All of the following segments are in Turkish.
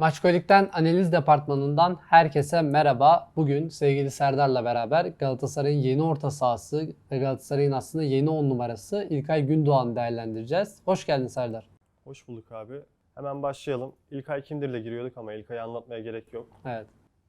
Maçkolik'ten analiz departmanından herkese merhaba. Bugün sevgili Serdar'la beraber Galatasaray'ın yeni orta sahası ve Galatasaray'ın aslında yeni 10 numarası İlkay Gündoğan'ı değerlendireceğiz. Hoş geldin Serdar. Hoş bulduk abi. Hemen başlayalım. İlkay kimdirle giriyorduk ama İlkay'ı anlatmaya gerek yok. Evet.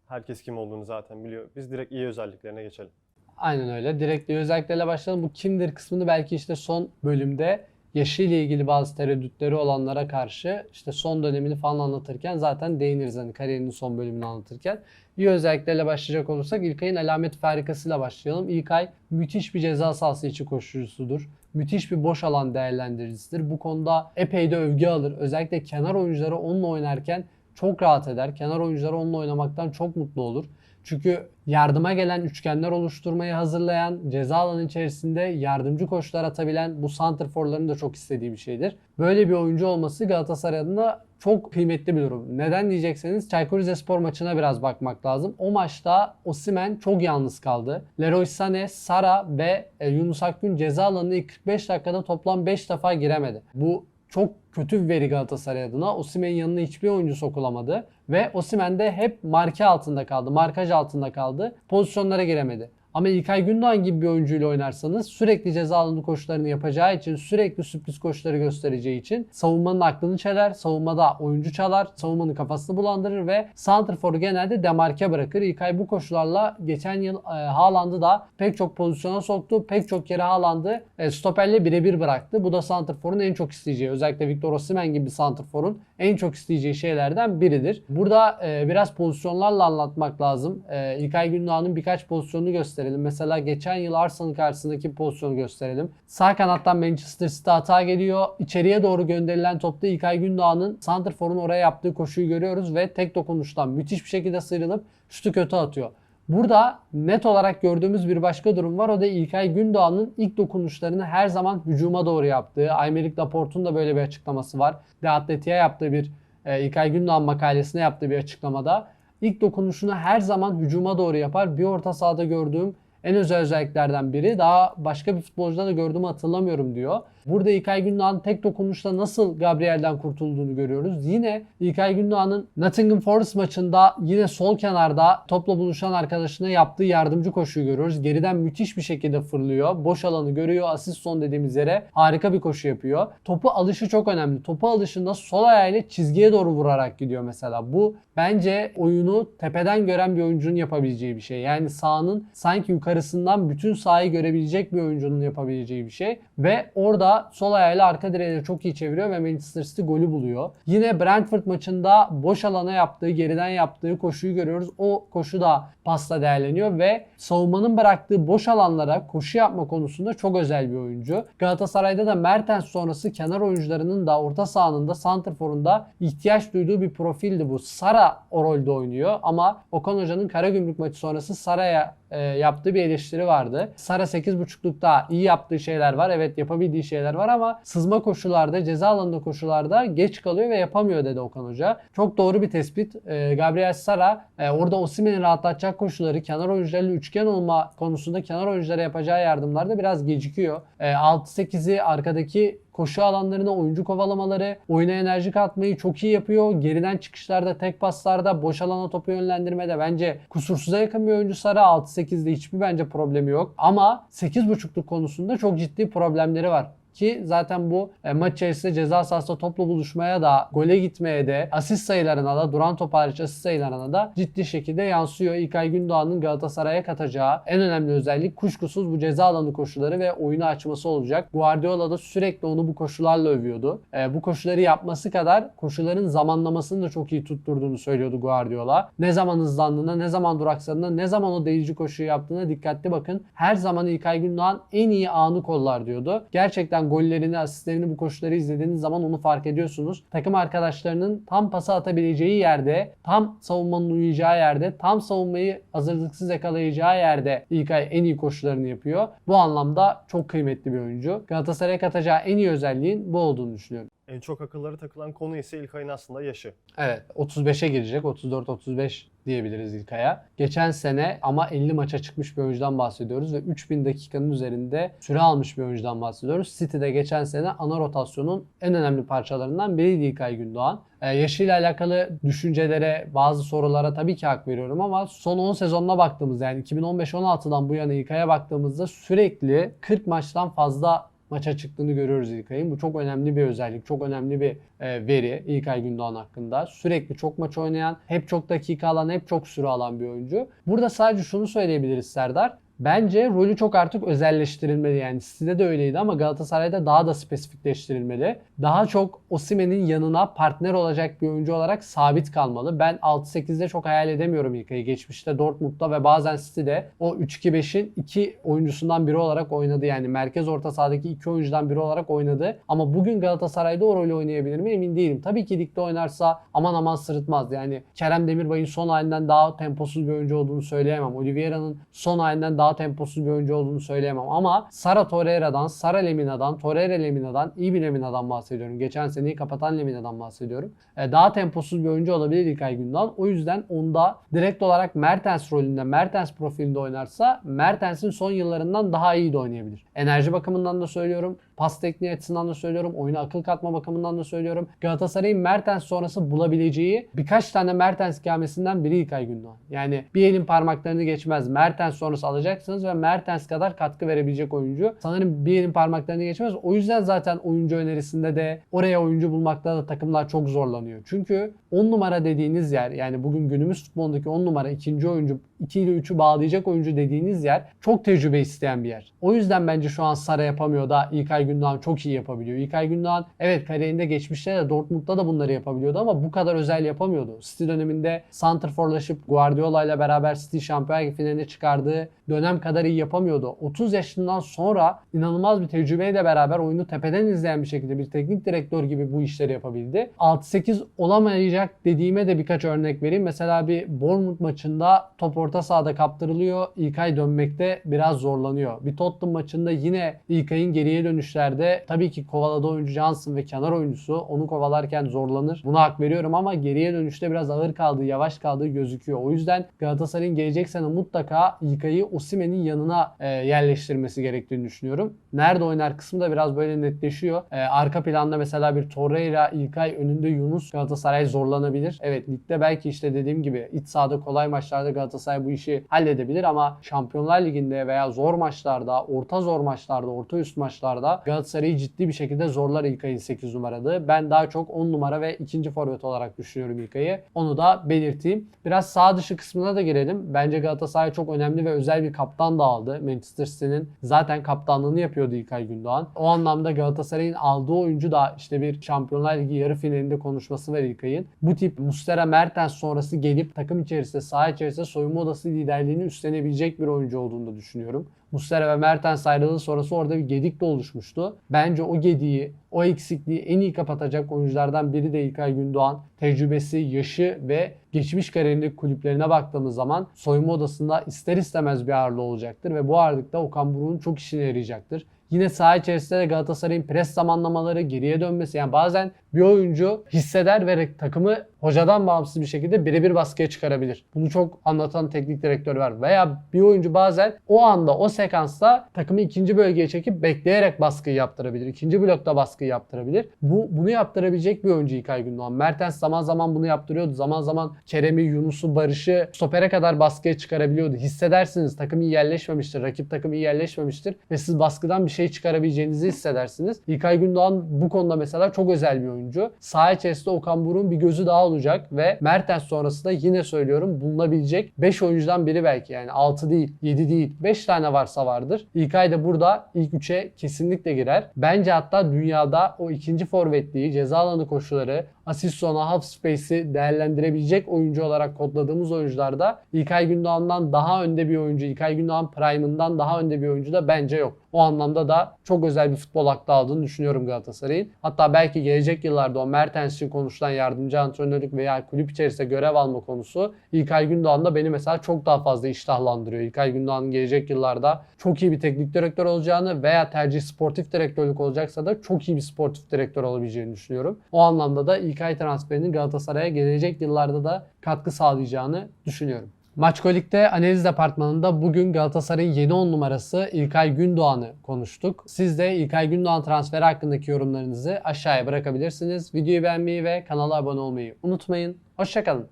Herkes kim olduğunu zaten biliyor. Biz direkt iyi özelliklerine geçelim. Aynen öyle. Direkt özelliklerle başlayalım. Bu kimdir kısmını belki işte son bölümde yaşıyla ilgili bazı tereddütleri olanlara karşı işte son dönemini falan anlatırken zaten değiniriz hani kariyerinin son bölümünü anlatırken. İyi özelliklerle başlayacak olursak İlkay'ın alamet farikasıyla başlayalım. İlkay müthiş bir ceza sahası içi koşucusudur. Müthiş bir boş alan değerlendiricisidir. Bu konuda epey de övgü alır. Özellikle kenar oyuncuları onunla oynarken çok rahat eder. Kenar oyuncuları onunla oynamaktan çok mutlu olur. Çünkü yardıma gelen üçgenler oluşturmayı hazırlayan, ceza alanı içerisinde yardımcı koşular atabilen bu santrforların da çok istediği bir şeydir. Böyle bir oyuncu olması Galatasaray adına çok kıymetli bir durum. Neden diyecekseniz Çaykur Rizespor maçına biraz bakmak lazım. O maçta Osimhen çok yalnız kaldı. Leroy Sané, Sara ve e, Yunus Akgün ceza alanına ilk 45 dakikada toplam 5 defa giremedi. Bu çok kötü bir veri Galatasaray adına. Osimhen'in yanına hiçbir oyuncu sokulamadı. Ve Osimhen de hep marke altında kaldı. Markaj altında kaldı. Pozisyonlara giremedi. Ama İlkay Gündoğan gibi bir oyuncuyla oynarsanız sürekli ceza koşularını yapacağı için, sürekli sürpriz koşuları göstereceği için savunmanın aklını çeler, savunmada oyuncu çalar, savunmanın kafasını bulandırır ve Santrfor'u genelde demarke bırakır. İlkay bu koşularla geçen yıl e, Haaland'ı da pek çok pozisyona soktu. Pek çok kere Haaland'ı e, stoperle birebir bıraktı. Bu da Santrfor'un en çok isteyeceği, özellikle Victor Osimhen gibi Santrfor'un en çok isteyeceği şeylerden biridir. Burada e, biraz pozisyonlarla anlatmak lazım. E, İlkay Gündoğan'ın birkaç pozisyonunu gösterelim. Mesela geçen yıl Arsenal karşısındaki pozisyonu gösterelim. Sağ kanattan Manchester City hata geliyor. İçeriye doğru gönderilen topta İlkay Gündoğan'ın Santrfor'un oraya yaptığı koşuyu görüyoruz ve tek dokunuştan müthiş bir şekilde sıyrılıp şutu kötü atıyor. Burada net olarak gördüğümüz bir başka durum var. O da İlkay Gündoğan'ın ilk dokunuşlarını her zaman hücuma doğru yaptığı. Aymeric Laporte'un da böyle bir açıklaması var. De Atleti'ye yaptığı bir e, İlkay Gündoğan makalesine yaptığı bir açıklamada. ilk dokunuşunu her zaman hücuma doğru yapar. Bir orta sahada gördüğüm en özel özelliklerden biri. Daha başka bir futbolcuda da gördüğümü hatırlamıyorum diyor. Burada İlkay Gündoğan tek dokunuşta nasıl Gabriel'den kurtulduğunu görüyoruz. Yine İlkay Gündoğan'ın Nottingham Forest maçında yine sol kenarda topla buluşan arkadaşına yaptığı yardımcı koşuyu görüyoruz. Geriden müthiş bir şekilde fırlıyor. Boş alanı görüyor. Asist son dediğimiz yere harika bir koşu yapıyor. Topu alışı çok önemli. Topu alışında sol ayağıyla çizgiye doğru vurarak gidiyor mesela. Bu bence oyunu tepeden gören bir oyuncunun yapabileceği bir şey. Yani sahanın sanki yukarısından bütün sahayı görebilecek bir oyuncunun yapabileceği bir şey. Ve orada sol ayağıyla arka direğe çok iyi çeviriyor ve Manchester City golü buluyor. Yine Brentford maçında boş alana yaptığı, geriden yaptığı koşuyu görüyoruz. O koşu da pasla değerleniyor ve savunmanın bıraktığı boş alanlara koşu yapma konusunda çok özel bir oyuncu. Galatasaray'da da Mertens sonrası kenar oyuncularının da orta sahanın da santrforun da ihtiyaç duyduğu bir profildi bu. Sara o rolde oynuyor ama Okan Hoca'nın Karagümrük maçı sonrası Sara'ya e, yaptığı bir eleştiri vardı. Sara 8.5'lukta iyi yaptığı şeyler var. Evet yapabildiği şeyler var ama sızma koşularda, ceza alanında koşularda geç kalıyor ve yapamıyor dedi Okan Hoca. Çok doğru bir tespit. E, Gabriel Sara e, orada Osimhen'i rahatlatacak koşuları, kenar oyuncularıyla üçgen olma konusunda kenar oyunculara yapacağı yardımlarda biraz gecikiyor. E, 6-8'i arkadaki koşu alanlarına oyuncu kovalamaları, oyuna enerji katmayı çok iyi yapıyor. Geriden çıkışlarda, tek paslarda, boş alana topu yönlendirmede bence kusursuza yakın bir oyuncu Sara. 6-8'de hiçbir bence problemi yok. Ama 8.5'luk konusunda çok ciddi problemleri var. Ki zaten bu e, maç içerisinde ceza sahasında topla buluşmaya da gole gitmeye de asist sayılarına da duran top hariç asist sayılarına da ciddi şekilde yansıyor. İlkay Gündoğan'ın Galatasaray'a katacağı en önemli özellik kuşkusuz bu ceza alanı koşuları ve oyunu açması olacak. Guardiola da sürekli onu bu koşularla övüyordu. E, bu koşuları yapması kadar koşuların zamanlamasını da çok iyi tutturduğunu söylüyordu Guardiola. Ne zaman hızlandığına, ne zaman duraksadığına, ne zaman o deyici koşuyu yaptığına dikkatli bakın. Her zaman İlkay Gündoğan en iyi anı kollar diyordu. Gerçekten gollerini, asistlerini bu koşuları izlediğiniz zaman onu fark ediyorsunuz. Takım arkadaşlarının tam pası atabileceği yerde, tam savunmanın uyuyacağı yerde, tam savunmayı hazırlıksız yakalayacağı yerde İlkay en iyi koşularını yapıyor. Bu anlamda çok kıymetli bir oyuncu. Galatasaray'a katacağı en iyi özelliğin bu olduğunu düşünüyorum. En çok akıllara takılan konu ise İlkay'ın aslında yaşı. Evet 35'e girecek 34-35 diyebiliriz İlkay'a. Geçen sene ama 50 maça çıkmış bir oyuncudan bahsediyoruz ve 3000 dakikanın üzerinde süre almış bir oyuncudan bahsediyoruz. City'de geçen sene ana rotasyonun en önemli parçalarından biriydi İlkay Gündoğan. Ee, yaşıyla alakalı düşüncelere, bazı sorulara tabii ki hak veriyorum ama son 10 sezonuna baktığımız yani 2015-16'dan bu yana İlkay'a baktığımızda sürekli 40 maçtan fazla maça çıktığını görüyoruz İlkay'ın. Bu çok önemli bir özellik, çok önemli bir e, veri İlkay Gündoğan hakkında. Sürekli çok maç oynayan, hep çok dakika alan, hep çok süre alan bir oyuncu. Burada sadece şunu söyleyebiliriz Serdar. Bence rolü çok artık özelleştirilmeli yani City'de de öyleydi ama Galatasaray'da daha da spesifikleştirilmeli. Daha çok Osimhen'in yanına partner olacak bir oyuncu olarak sabit kalmalı. Ben 6-8'de çok hayal edemiyorum İlkay'ı. Geçmişte Dortmund'da ve bazen City'de o 3-2-5'in iki oyuncusundan biri olarak oynadı. Yani merkez orta sahadaki iki oyuncudan biri olarak oynadı. Ama bugün Galatasaray'da o rolü oynayabilir mi emin değilim. Tabii ki ligde oynarsa aman aman sırıtmaz. Yani Kerem Demirbay'ın son halinden daha temposuz bir oyuncu olduğunu söyleyemem. Oliveira'nın son halinden daha temposuz bir oyuncu olduğunu söyleyemem. Ama Sara Torreira'dan, Sara Lemina'dan, Torreira Lemina'dan, iyi bir Lemina'dan bahsediyorum. Geçen seneyi kapatan Lemina'dan bahsediyorum. Ee, daha temposuz bir oyuncu olabilir İlkay Gündoğan. O yüzden onda direkt olarak Mertens rolünde, Mertens profilinde oynarsa Mertens'in son yıllarından daha iyi de oynayabilir. Enerji bakımından da söylüyorum. Pas tekniği açısından da söylüyorum. Oyuna akıl katma bakımından da söylüyorum. Galatasaray'ın Mertens sonrası bulabileceği birkaç tane Mertens ikamesinden biri İlkay Gündoğan. Yani bir elin parmaklarını geçmez. Mertens sonrası alacaksınız ve Mertens kadar katkı verebilecek oyuncu. Sanırım bir elin parmaklarını geçmez. O yüzden zaten oyuncu önerisinde de oraya oyuncu bulmakta da takımlar çok zorlanıyor. Çünkü 10 numara dediğiniz yer yani bugün günümüz futbolundaki 10 numara ikinci oyuncu 2 ile 3'ü bağlayacak oyuncu dediğiniz yer çok tecrübe isteyen bir yer. O yüzden bence şu an Sara yapamıyor da İlkay Gündoğan çok iyi yapabiliyor. İlkay Gündoğan evet kariyerinde geçmişte de Dortmund'da da bunları yapabiliyordu ama bu kadar özel yapamıyordu. City döneminde Santrfor'laşıp Guardiola ile beraber City şampiyon finaline çıkardığı dönem kadar iyi yapamıyordu. 30 yaşından sonra inanılmaz bir tecrübeyle beraber oyunu tepeden izleyen bir şekilde bir teknik direktör gibi bu işleri yapabildi. 6-8 olamayacak dediğime de birkaç örnek vereyim. Mesela bir Bournemouth maçında top orta sahada kaptırılıyor. İlkay dönmekte biraz zorlanıyor. Bir Tottenham maçında yine İlkay'ın geriye dönüşlerde tabii ki kovaladığı oyuncu Johnson ve kenar oyuncusu onu kovalarken zorlanır. Buna hak veriyorum ama geriye dönüşte biraz ağır kaldığı, yavaş kaldığı gözüküyor. O yüzden Galatasaray'ın gelecek sene mutlaka İlkay'ı Osimhen'in yanına e, yerleştirmesi gerektiğini düşünüyorum. Nerede oynar kısmı da biraz böyle netleşiyor. E, arka planda mesela bir Torreira, İlkay önünde Yunus Galatasaray zorlanabilir. Evet ligde belki işte dediğim gibi iç sahada kolay maçlarda Galatasaray bu işi halledebilir ama Şampiyonlar Ligi'nde veya zor maçlarda, orta zor maçlarda, orta üst maçlarda Galatasaray'ı ciddi bir şekilde zorlar İlkay'ın 8 numaralı. Ben daha çok 10 numara ve ikinci forvet olarak düşünüyorum İlkay'ı. Onu da belirteyim. Biraz sağ dışı kısmına da girelim. Bence Galatasaray çok önemli ve özel bir kaptan da aldı. Manchester City'nin zaten kaptanlığını yapıyordu İlkay Gündoğan. O anlamda Galatasaray'ın aldığı oyuncu da işte bir Şampiyonlar Ligi yarı finalinde konuşması var İlkay'ın. Bu tip Mustera Mertens sonrası gelip takım içerisinde, saha içerisinde soyunma odası liderliğini üstlenebilecek bir oyuncu olduğunu da düşünüyorum. Muslera ve Mertens ayrılığı sonrası orada bir gedik de oluşmuştu. Bence o gediği, o eksikliği en iyi kapatacak oyunculardan biri de İlkay Gündoğan. Tecrübesi, yaşı ve geçmiş kariyerindeki kulüplerine baktığımız zaman soyunma odasında ister istemez bir ağırlığı olacaktır ve bu ağırlıkta Okan Buruk'un çok işine yarayacaktır. Yine saha içerisinde de Galatasaray'ın pres zamanlamaları, geriye dönmesi yani bazen bir oyuncu hisseder ve takımı hocadan bağımsız bir şekilde birebir baskıya çıkarabilir. Bunu çok anlatan teknik direktör var. Veya bir oyuncu bazen o anda o sekansta takımı ikinci bölgeye çekip bekleyerek baskıyı yaptırabilir. İkinci blokta baskıyı yaptırabilir. Bu bunu yaptırabilecek bir oyuncu İlkay Gündoğan. Mertens zaman zaman bunu yaptırıyordu. Zaman zaman Kerem'i, Yunus'u, Barış'ı stopere kadar baskıya çıkarabiliyordu. Hissedersiniz takım iyi yerleşmemiştir. Rakip takım iyi yerleşmemiştir ve siz baskıdan bir şey çıkarabileceğinizi hissedersiniz. İlkay Gündoğan bu konuda mesela çok özel bir oyuncu. Saha içerisinde Okan Buruk'un bir gözü daha olacak ve Mertens sonrasında yine söylüyorum bulunabilecek 5 oyuncudan biri belki yani 6 değil 7 değil 5 tane varsa vardır. İlkay da burada ilk 3'e kesinlikle girer. Bence hatta dünyada o ikinci forvetliği ceza alanı koşuları asist sona half space'i değerlendirebilecek oyuncu olarak kodladığımız oyuncularda İlkay Gündoğan'dan daha önde bir oyuncu, İlkay Gündoğan prime'ından daha önde bir oyuncu da bence yok. O anlamda da çok özel bir futbol aklı aldığını düşünüyorum Galatasaray'ın. Hatta belki gelecek yıllarda o Mertens için konuşulan yardımcı antrenörlük veya kulüp içerisinde görev alma konusu İlkay Gündoğan da beni mesela çok daha fazla iştahlandırıyor. İlkay Gündoğan'ın gelecek yıllarda çok iyi bir teknik direktör olacağını veya tercih sportif direktörlük olacaksa da çok iyi bir sportif direktör olabileceğini düşünüyorum. O anlamda da İlkay transferinin Galatasaray'a gelecek yıllarda da katkı sağlayacağını düşünüyorum. Maçkolik'te analiz departmanında bugün Galatasaray'ın yeni 10 numarası İlkay Gündoğan'ı konuştuk. Siz de İlkay Gündoğan transferi hakkındaki yorumlarınızı aşağıya bırakabilirsiniz. Videoyu beğenmeyi ve kanala abone olmayı unutmayın. Hoşçakalın.